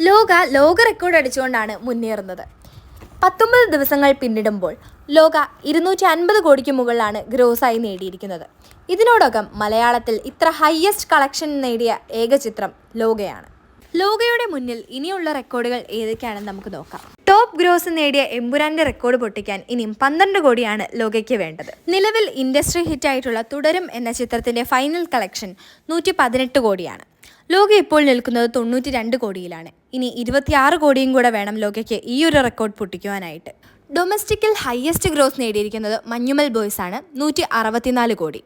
ലോക ലോക റെക്കോർഡ് അടിച്ചുകൊണ്ടാണ് മുന്നേറുന്നത്. പത്തൊമ്പത് ദിവസങ്ങൾ പിന്നിടുമ്പോൾ ലോക ഇരുന്നൂറ്റി അൻപത് കോടിക്ക് മുകളിലാണ് ഗ്രോസായി നേടിയിരിക്കുന്നത്. ഇതിനോടകം മലയാളത്തിൽ ഇത്ര ഹയസ്റ്റ് കളക്ഷൻ നേടിയ ഏക ചിത്രം ലോകയാണ്. ലോകയുടെ മുന്നിൽ ഇനിയുള്ള റെക്കോർഡുകൾ ഏതൊക്കെയാണെന്ന് നമുക്ക് നോക്കാം. ടോപ്പ് ഗ്രോസ് നേടിയ എമ്പുരാന്റെ റെക്കോർഡ് പൊട്ടിക്കാൻ ഇനിയും പന്ത്രണ്ട് കോടിയാണ് ലോകയ്ക്ക് വേണ്ടത്. നിലവിൽ ഇൻഡസ്ട്രി ഹിറ്റായിട്ടുള്ള തുടരും എന്ന ചിത്രത്തിന്റെ ഫൈനൽ കളക്ഷൻ നൂറ്റി കോടിയാണ്. ലോക ഇപ്പോൾ നിൽക്കുന്നത് തൊണ്ണൂറ്റി രണ്ട് കോടിയിലാണ്. ഇനി ഇരുപത്തിയാറ് കോടിയും കൂടെ വേണം ലോകയ്ക്ക് ഈ ഒരു റെക്കോർഡ് പൊട്ടിക്കുവാനായിട്ട്. ഡൊമസ്റ്റിക്കിൽ ഹയസ്റ്റ് ഗ്രോസ് നേടിയിരിക്കുന്നത് മഞ്ഞുമൽ ബോയ്സ് ആണ് നൂറ്റി അറുപത്തിനാല് കോടി.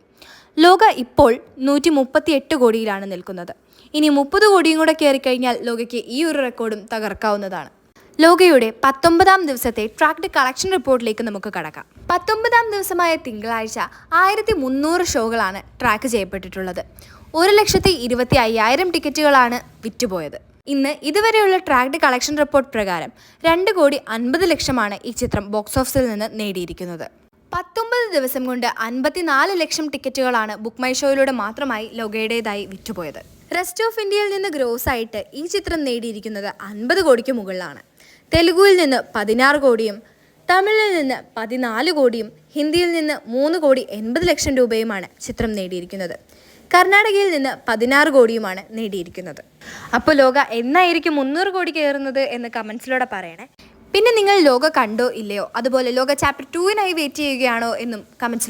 ലോക ഇപ്പോൾ നൂറ്റി മുപ്പത്തി എട്ട് കോടിയിലാണ് നിൽക്കുന്നത്. ഇനി മുപ്പത് കോടിയും കൂടെ കയറിക്കഴിഞ്ഞാൽ ലോകയ്ക്ക് ഈ ഒരു റെക്കോർഡും തകർക്കാവുന്നതാണ്. ലോകയുടെ പത്തൊമ്പതാം ദിവസത്തെ ട്രാക്ഡ് കളക്ഷൻ റിപ്പോർട്ടിലേക്ക് നമുക്ക് കടക്കാം. പത്തൊമ്പതാം ദിവസമായ തിങ്കളാഴ്ച ആയിരത്തി മുന്നൂറ് ഷോകളാണ് ട്രാക്ക് ചെയ്യപ്പെട്ടിട്ടുള്ളത്. ഒരു ലക്ഷത്തി ഇരുപത്തി അയ്യായിരം ടിക്കറ്റുകളാണ് വിറ്റുപോയത്. ഇന്ന് ഇതുവരെയുള്ള ട്രാക്ഡ് കളക്ഷൻ റിപ്പോർട്ട് പ്രകാരം രണ്ട് കോടി അൻപത് ലക്ഷമാണ് ഈ ചിത്രം ബോക്സ് ഓഫീസിൽ നിന്ന് നേടിയിരിക്കുന്നത്. പത്തൊമ്പത് ദിവസം കൊണ്ട് അൻപത്തിനാല് ലക്ഷം ടിക്കറ്റുകളാണ് ബുക്ക് മൈ ഷോയിലൂടെ മാത്രമായി ലോകയുടേതായി വിറ്റുപോയത്. റെസ്റ്റ് ഓഫ് ഇന്ത്യയിൽ നിന്ന് ഗ്രോസ് ആയിട്ട് ഈ ചിത്രം നേടിയിരിക്കുന്നത് അൻപത് കോടിക്ക് മുകളിലാണ്. തെലുഗുവിൽ നിന്ന് പതിനാറ് കോടിയും തമിഴിൽ നിന്ന് പതിനാല് കോടിയും ഹിന്ദിയിൽ നിന്ന് മൂന്ന് കോടി എൺപത് ലക്ഷം രൂപയുമാണ് ചിത്രം നേടിയിരിക്കുന്നത്. കർണാടകയിൽ നിന്ന് പതിനാറ് കോടിയുമാണ് നേടിയിരിക്കുന്നത്. അപ്പോൾ ലോക എന്നായിരിക്കും മുന്നൂറ് കോടി കയറുന്നത് എന്ന് കമൻസിലൂടെ പറയണേ. പിന്നെ നിങ്ങൾ ലോക കണ്ടോ ഇല്ലയോ? അതുപോലെ ലോക ചാപ്റ്റർ ടുവിനായി വെയിറ്റ് ചെയ്യുകയാണോ എന്നും കമൻസിലൂടെ